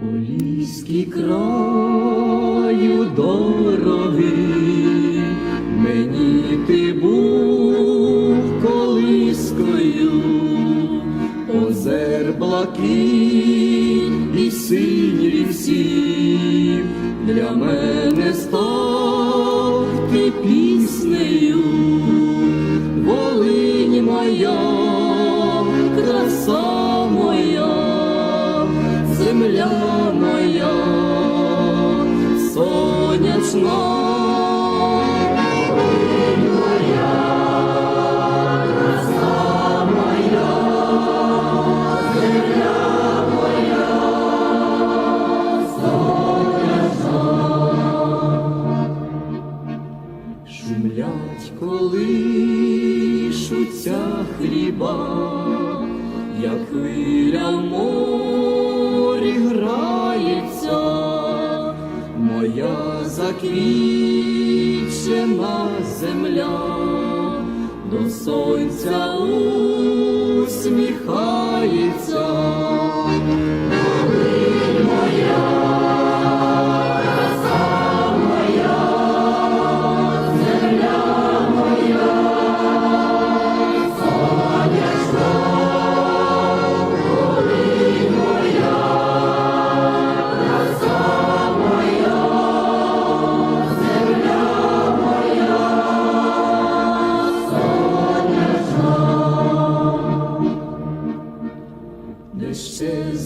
Поліський краю дорогий, мені ти був колискою, озер блакить і синь лісів, для мене став ти піснею, Волинь моя, краса земля моя, сонячна. Шумлять, колишуться хліба, як хвиля в заквічена земля, до сонця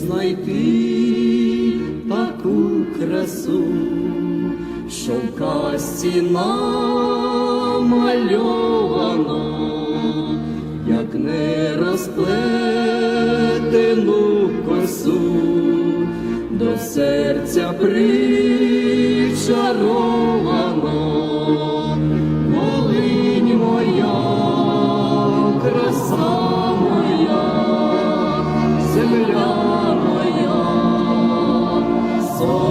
знайти таку красу, що в казці намальовано, як не розплетену косу, до серця причаровано. Senhor.